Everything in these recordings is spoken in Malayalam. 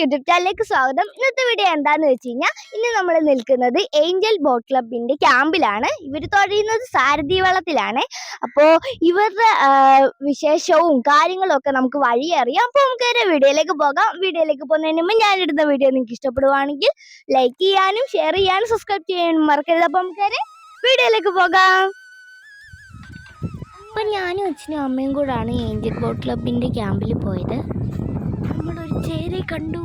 യൂട്യൂബ് ചാനലിലേക്ക് സ്വാഗതം. ഇന്നത്തെ വീഡിയോ എന്താന്ന് വെച്ച് കഴിഞ്ഞാൽ ഇന്ന് നമ്മൾ നിൽക്കുന്നത് ഏഞ്ചൽ ബോട്ട് ക്ലബിന്റെ ക്യാമ്പിലാണ്. ഇവർ തുഴയുന്നത് സാരഥി വള്ളത്തിലാണ് അപ്പോൾ ഇവരുടെ വിശേഷവും കാര്യങ്ങളും ഒക്കെ നമുക്ക് വഴി അറിയാം. അപ്പോൾ നമുക്ക് ഒരു വീഡിയോയിലേക്ക് പോകാം. വീഡിയോയിലേക്ക് പോകുന്നതിന് മുമ്പ് ഞാനിടുന്ന വീഡിയോ നിങ്ങൾക്ക് ഇഷ്ടപ്പെടുവാണെങ്കിൽ ലൈക്ക് ചെയ്യാനും ഷെയർ ചെയ്യാനും സബ്സ്ക്രൈബ് ചെയ്യാനും മറക്കരുത്. അപ്പോൾ നമുക്ക് വീഡിയോയിലേക്ക് പോകാം. അപ്പം ഞാനും അച്ഛനും അമ്മയും കൂടാണ് ഏഞ്ചൽ ബോട്ട് ക്ലബിന്റെ ക്യാമ്പിൽ പോയത്. చేరి కండు.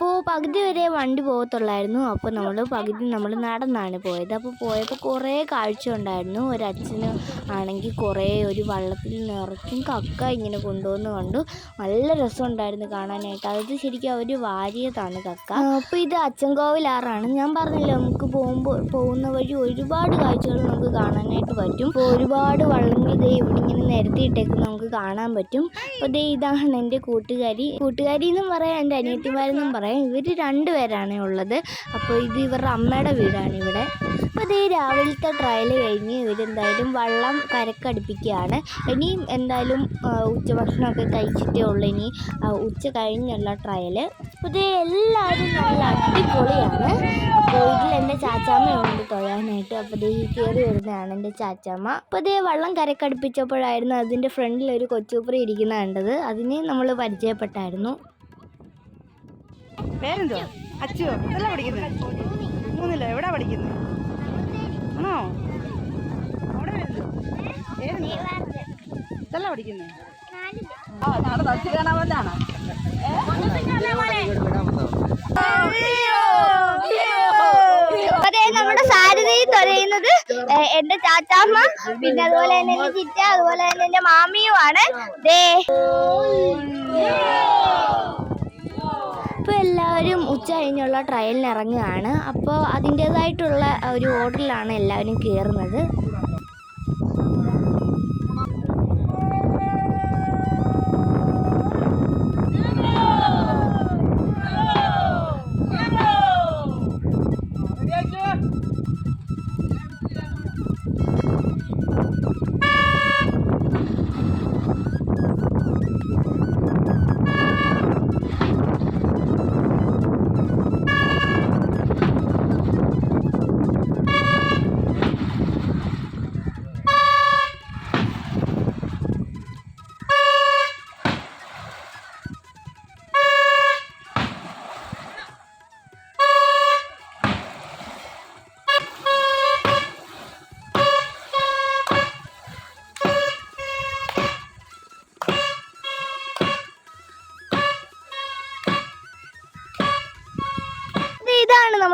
അപ്പോൾ പകുതി വരെ വണ്ടി പോകത്തുള്ളായിരുന്നു. അപ്പോൾ നമ്മൾ പകുതി നമ്മൾ നടന്നാണ് പോയത്. അപ്പോൾ പോയപ്പോൾ കുറേ കാഴ്ച ഉണ്ടായിരുന്നു. ഒരു ഒരച്ഛന് ആണെങ്കിൽ കുറേ ഒരു വള്ളത്തിൽ നിറച്ചും കക്ക ഇങ്ങനെ കൊണ്ടുവന്ന് കണ്ടു. നല്ല രസമുണ്ടായിരുന്നു കാണാനായിട്ട്. അത് ശരിക്കും അവർ വാരിയതാണ് കക്ക. അപ്പോൾ ഇത് അച്ചൻകോവിലാറാണ് ഞാൻ പറഞ്ഞില്ല നമുക്ക് പോകുമ്പോൾ പോകുന്ന വഴി ഒരുപാട് കാഴ്ചകൾ നമുക്ക് കാണാനായിട്ട് പറ്റും. അപ്പോൾ ഒരുപാട് വള്ളങ്ങൾ ദേ ഇവിടെ ഇങ്ങനെ നിരത്തിയിട്ടേക്ക് നമുക്ക് കാണാൻ പറ്റും. അപ്പോൾ ദേ ഇതാണ് എന്റെ കൂട്ടുകാരി. കൂട്ടുകാരി എന്നും പറയാം എന്റെ അനിയത്തിമാരെന്നും പറയാം. ഇവർ രണ്ടുപേരാണ് ഉള്ളത്. അപ്പോൾ ഇത് ഇവരുടെ അമ്മയുടെ വീടാണ് ഇവിടെ. അപ്പോൾ ദേ രാവിലത്തെ ട്രയൽ കഴിഞ്ഞ് ഇവരെന്തായാലും വള്ളം കരക്കടുപ്പിക്കുകയാണ്. ഇനിയും എന്തായാലും ഉച്ചഭക്ഷണമൊക്കെ കഴിച്ചിട്ടേ ഉള്ളൂ. ഇനി ഉച്ച കഴിഞ്ഞുള്ള ട്രയൽ അപ്പോൾ ദേ എല്ലാവരും നല്ല അടിപൊളിയാണ്. അപ്പോൾ എന്റെ ചാച്ചാമ്മയുണ്ട് തൊഴാനായിട്ട്. അപ്പോൾ ഈ കയറി വരുന്നതാണ് എന്റെ ചാച്ചാമ്മ. അപ്പോൾ ഇതേ വള്ളം കരക്കടുപ്പിച്ചപ്പോഴായിരുന്നു അതിന്റെ ഫ്രണ്ടിൽ ഒരു കൊച്ചുപ്രി ഇരിക്കുന്ന കണ്ടത്. അതിനെ നമ്മൾ പരിചയപ്പെട്ടായിരുന്നു. പേരെന്തോ അച്ചുവോ? ഇതല്ല പഠിക്കുന്നത് മൂന്നില്ല എവിടെ പഠിക്കുന്നത് ആണോ? അവിടെ ഇതല്ല പഠിക്കുന്നത് ആ നാളെ തച്ചു കാണാൻ വന്നാണ് അതെ നമ്മുടെ സാരഥി തുരയുന്നത് എന്റെ ചാച്ചാമ്മ പിന്നെ അതുപോലെ തന്നെ എന്റെ ചിറ്റ അതുപോലെ തന്നെ എന്റെ മാമിയുമാണ്. ദേ. ഇപ്പൊ എല്ലാവരും ഉച്ച കഴിഞ്ഞുള്ള ട്രയലിന് ഇറങ്ങുകയാണ്. അപ്പോൾ അതിന്റേതായിട്ടുള്ള ഒരു ഓർഡറിലാണ് എല്ലാവരും കയറുന്നത്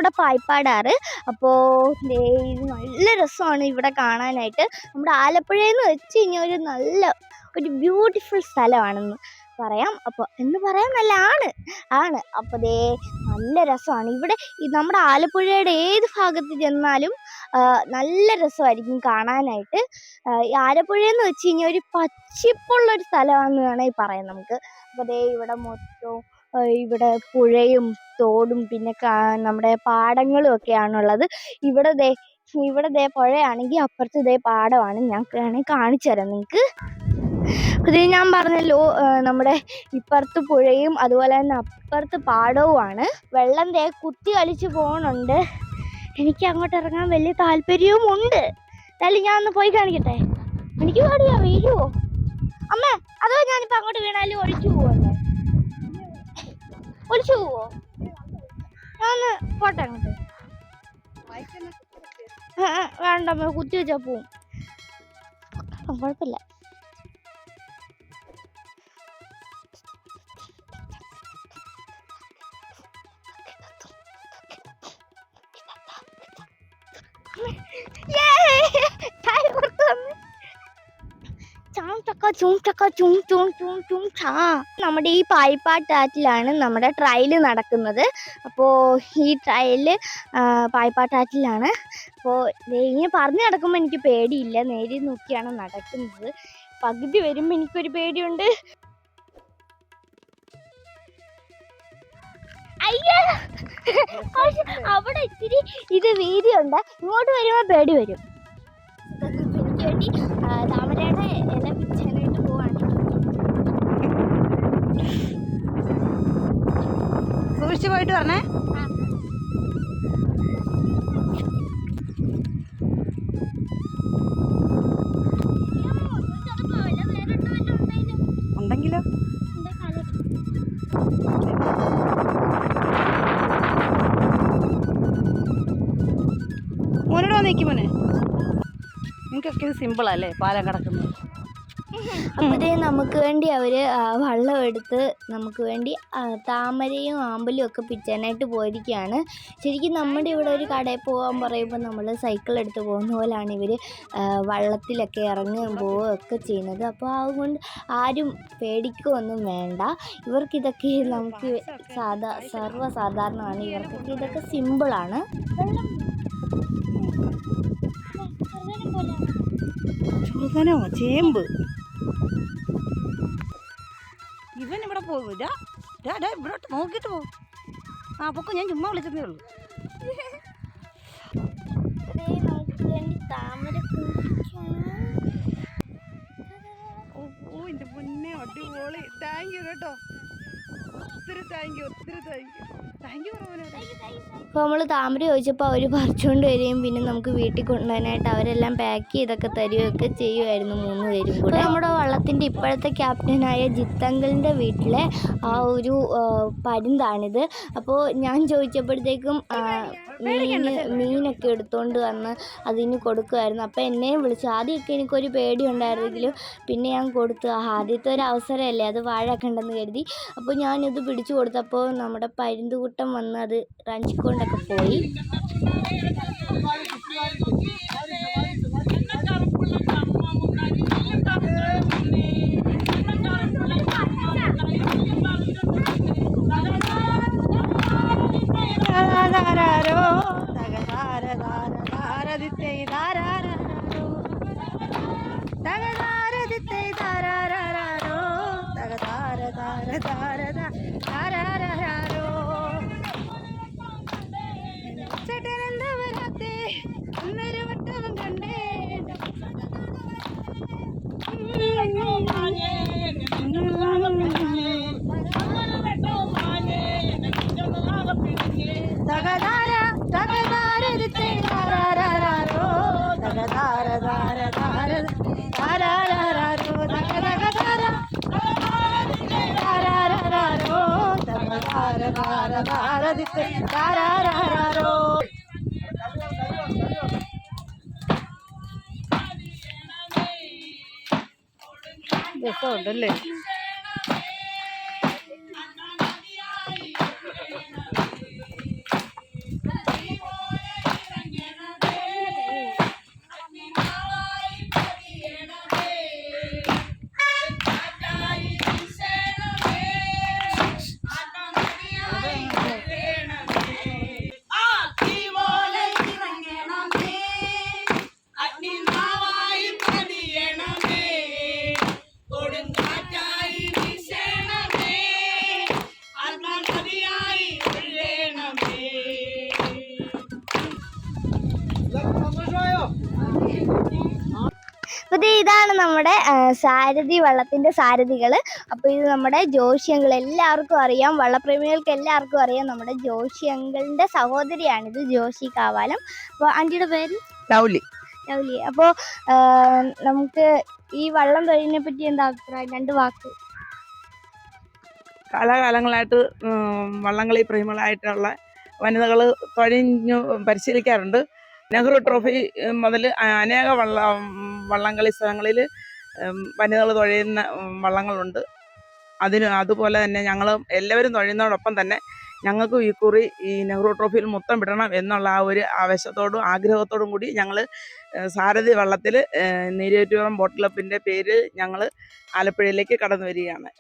നമ്മുടെ പായ്പാടാറ്. അപ്പോൾ നല്ല രസമാണ് ഇവിടെ കാണാനായിട്ട്. നമ്മുടെ ആലപ്പുഴയെന്ന് വെച്ച് കഴിഞ്ഞാൽ ഒരു നല്ല ഒരു ബ്യൂട്ടിഫുൾ സ്ഥലമാണെന്ന് പറയാം. അപ്പോൾ എന്ന് പറയാൻ നല്ല ആണ് ആണ്. അപ്പോൾ ദേ നല്ല രസമാണ്. ഇവിടെ ഈ നമ്മുടെ ആലപ്പുഴയുടെ ഏത് ഭാഗത്ത് ചെന്നാലും നല്ല രസമായിരിക്കും കാണാനായിട്ട്. ആലപ്പുഴ ആലപ്പുഴയെന്ന് വെച്ച് കഴിഞ്ഞാൽ ഒരു പച്ചിപ്പുള്ളൊരു സ്ഥലമാണെന്ന് വേണമെങ്കിൽ പറയാം നമുക്ക്. അപ്പോൾ ദേ ഇവിടെ മൊത്തം ഇവിടെ പുഴയും തോടും പിന്നെ നമ്മുടെ പാടങ്ങളും ഒക്കെയാണുള്ളത്. ഇവിടെ ദേ ഇവിടെ ദേ പുഴയാണെങ്കിൽ അപ്പുറത്ത് ദേ പാടമാണ്. ഞാൻ വേണമെങ്കിൽ കാണിച്ചു തരാം നിങ്ങൾക്ക് അത് ഞാൻ പറഞ്ഞല്ലോ നമ്മുടെ ഇപ്പുറത്ത് പുഴയും അതുപോലെ തന്നെ അപ്പുറത്ത് പാടവുമാണ്. വെള്ളം ദേ കുത്തി കളിച്ച് പോകുന്നുണ്ട് എനിക്ക് അങ്ങോട്ട് ഇറങ്ങാൻ വലിയ താല്പര്യവും ഉണ്ട്. എന്തായാലും ഞാൻ ഒന്ന് പോയി കാണിക്കട്ടെ? എനിക്ക് പാടിയാ വീഴുവോ അമ്മ അതോ ഞാനിപ്പോൾ അങ്ങോട്ട് വീണാലും ഒഴിച്ചു പോവല്ലേ ഒളിച്ചു പോവോ ഞാനൊന്ന് പോട്ടെ അങ്ങോട്ട്. വേണ്ട കുത്തി വെച്ചാ പോവും. കുഴപ്പമില്ല. നമ്മുടെ ഈ പായിപ്പാട്ടാറ്റിലാണ് നമ്മുടെ ട്രയൽ നടക്കുന്നത്. അപ്പോൾ ഈ ട്രയൽ പായിപ്പാട്ടാറ്റിലാണ് അപ്പോൾ ഇങ്ങനെ പറഞ്ഞു നടക്കുമ്പോൾ എനിക്ക് പേടിയില്ല. നേരെ നോക്കിയാണ് നടക്കുന്നത്. പകുതി വരുമ്പോൾ എനിക്കൊരു പേടിയുണ്ട്. അയ്യോ! അവിടെ ഇത്തിരി ഇത് വീതിയുണ്ട്. ഇങ്ങോട്ട് വരുമ്പോൾ പേടി വരും. വേണ്ടി തിരിച്ചു പോയിട്ട് പറഞ്ഞേ ഉണ്ടെങ്കിലോ? മോനോട് വന്നേക്കും മോനെ. നിങ്ങൾക്കൊക്കെ ഇത് സിമ്പിളല്ലേ പാലം കിടക്കുന്നത്. അപ്പോഴേ നമുക്ക് വേണ്ടി അവർ വള്ളം എടുത്ത് നമുക്ക് വേണ്ടി താമരയും ആമ്പലും ഒക്കെ പിച്ചാനായിട്ട് പോയിരിക്കുകയാണ് ശരിക്കും നമ്മുടെ ഇവിടെ ഒരു കടയിൽ പോകാൻ പറയുമ്പോൾ നമ്മൾ സൈക്കിൾ എടുത്ത് പോകുന്ന പോലാണ് ഇവർ വള്ളത്തിലൊക്കെ ഇറങ്ങി പോവുകയും ഒക്കെ ചെയ്യുന്നത്. അപ്പോൾ അതുകൊണ്ട് ആരും പേടിക്കുകയൊന്നും വേണ്ട. ഇവർക്കിതൊക്കെ നമുക്ക് സാധാ സർവസാധാരണമാണ് ഇവർക്കൊക്കെ ഇതൊക്കെ സിമ്പിളാണ്. ചേമ്പ്. പോകും ഡാ ഡാ ഡാ ഇവിടോട്ട് നോക്കിയിട്ട് പോകും ആ പൊക്കോ ഞാൻ ചുമ്മാ വിളിച്ചതേ ഉള്ളൂ. ഓ എന്റെ പൊന്നെ അടിപൊളി. താങ്ക് യു കേട്ടോ. ഒത്തിരി താങ്ക് യു അപ്പോൾ നമ്മൾ താമര ചോദിച്ചപ്പോൾ അവർ പറിച്ചുകൊണ്ട് വരികയും പിന്നെ നമുക്ക് വീട്ടിൽ കൊണ്ടുപോകാനായിട്ട് അവരെല്ലാം പാക്ക് ചെയ്തൊക്കെ തരികയൊക്കെ ചെയ്യുമായിരുന്നു മൂന്ന് പേരും കൂടെ. നമ്മുടെ വള്ളത്തിന്റെ ഇപ്പോഴത്തെ ക്യാപ്റ്റനായ ജിത്തങ്കലിന്റെ വീട്ടിലെ ആ ഒരു പരുന്താണിത്. അപ്പോൾ ഞാൻ ചോദിച്ചപ്പോഴത്തേക്കും മീൻ മീനൊക്കെ എടുത്തുകൊണ്ട് വന്ന് അതിന് കൊടുക്കുമായിരുന്നു അപ്പോൾ എന്നെയും വിളിച്ചു. ആദ്യമൊക്കെ എനിക്കൊരു പേടി ഉണ്ടായിരുന്നെങ്കിലും പിന്നെ ഞാൻ കൊടുത്തു. ആദ്യത്തെ ഒരു അവസരമല്ലേ അത് വാഴയൊക്കെ ഉണ്ടെന്ന് കരുതി. അപ്പോൾ ഞാനിത് പിടിച്ചു കൊടുത്തപ്പോൾ നമ്മുടെ പരുന്തുകൂട്ടം വന്ന് അത് റഞ്ചിക്കൊണ്ടൊക്കെ പോയി. തകതാരതാരതാരദിത്തൈ താരാരാരോ. രസമുണ്ടല്ലേ അപ്പോൾ ഇതാണ് നമ്മുടെ സാരഥി വള്ളത്തിന്റെ സാരഥികൾ അപ്പോൾ ഇത് നമ്മുടെ ജോഷി അങ്കിൾ എല്ലാവർക്കും അറിയാം വള്ളപ്രേമികൾക്ക് എല്ലാവർക്കും അറിയാം നമ്മുടെ ജോഷി അങ്കിളിന്റെ സഹോദരിയാണിത് ജോഷി കാവാലം. അപ്പോൾ ആന്റിയുടെ പേര്? ലൗലി. ലൗലി. അപ്പോൾ നമുക്ക് ഈ വള്ളം തൊഴിലിനെ പറ്റി എന്താ അഭിപ്രായം? രണ്ട് വാക്ക്. കാലാകാലങ്ങളായിട്ട് വള്ളംകളി പ്രേമികളായിട്ടുള്ള വനിതകൾ തൊഴിഞ്ഞു പരിശീലിക്കാറുണ്ട്. നെഹ്റു ട്രോഫി മുതൽ അനേക വള്ള വള്ളംകളി സ്ഥലങ്ങളിൽ വനിതകൾ തുഴയുന്ന വള്ളങ്ങളുണ്ട്. അതിന് അതുപോലെ തന്നെ ഞങ്ങൾ എല്ലാവരും തുഴയുന്നതോടൊപ്പം തന്നെ ഞങ്ങൾക്കും ഈ കുറി ഈ നെഹ്റു ട്രോഫിയിൽ മുത്തം വിടണം എന്നുള്ള ആ ഒരു ആവേശത്തോടും ആഗ്രഹത്തോടും കൂടി ഞങ്ങൾ സാരഥി വള്ളത്തിൽ നീരേറ്റുപുറം ബോട്ട് ക്ലബിന്റെ പേര് ഞങ്ങൾ ആലപ്പുഴയിലേക്ക് കടന്നു വരികയാണ്.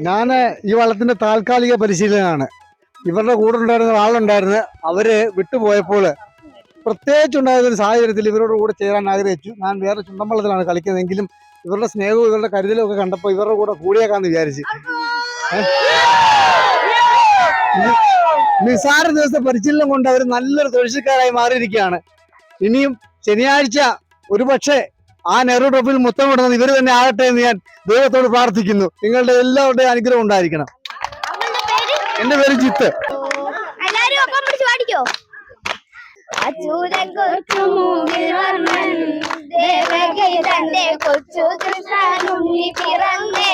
ഞാൻ ഈ വള്ളത്തിന്റെ താൽക്കാലിക പരിശീലനമാണ് ഇവരുടെ കൂടെ ഉണ്ടായിരുന്ന ആളുണ്ടായിരുന്നു അവർ വിട്ടുപോയപ്പോൾ പ്രത്യേകിച്ച് ഉണ്ടായിരുന്ന ഒരു സാഹചര്യത്തിൽ ഇവരോട് കൂടെ ചേരാൻ ആഗ്രഹിച്ചു. ഞാൻ വേറെ ചുണ്ടമ്പള്ളത്തിലാണ് കളിക്കുന്നതെങ്കിലും ഇവരുടെ സ്നേഹവും ഇവരുടെ കരുതലും ഒക്കെ കണ്ടപ്പോൾ ഇവരുടെ കൂടെ കൂടിയേക്കാന്ന് വിചാരിച്ച്. നിസാര ദിവസത്തെ പരിശീലനം കൊണ്ട് അവർ നല്ലൊരു തൊഴിൽക്കാരായി മാറിയിരിക്കുകയാണ്. ഇനിയും ശനിയാഴ്ച ഒരുപക്ഷെ ആ നെഹ്റു ട്രോഫിയിൽ മുത്തം വിടുന്നത് ഇവർ തന്നെ ആകട്ടെ എന്ന് ഞാൻ ദൈവത്തോട് പ്രാർത്ഥിക്കുന്നു. നിങ്ങളുടെ എല്ലാവരുടെയും അനുഗ്രഹം ഉണ്ടായിരിക്കണം. എന്റെ പേര് ജിത്ത്. അച്ചൂരൻ കൊച്ചു മൂവിൽ വർമ്മൻ ദേവകൈ തന്റെ കൊച്ചു കൃഷ്ണനുണ്ണി പിറന്നേ.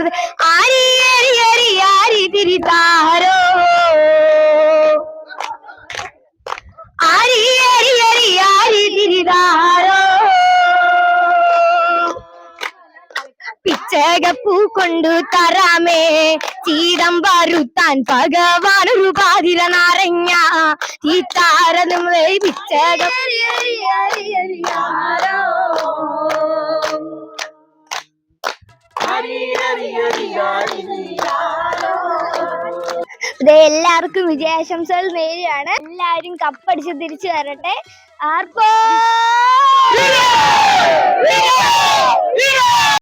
തിത്താരത്ത് ആരി അരി ആരി തിരിതാരോ ആരി അരി അരി ആരി തിരിതാരോ പിച്ചകപ്പൂ കൊണ്ടു തരാമേ. ചീതം വരുത്താൻ ഭഗവാനൊരു പാതിര നാരങ്ങ. ഈ താരനും പിച്ചകപ്പൂ എല്ലാവർക്കും വിജയാശംസകൾ നേരെയാണ് എല്ലാവരും കപ്പടിച്ച് തിരിച്ചു വരട്ടെ. ആർപ്പോ?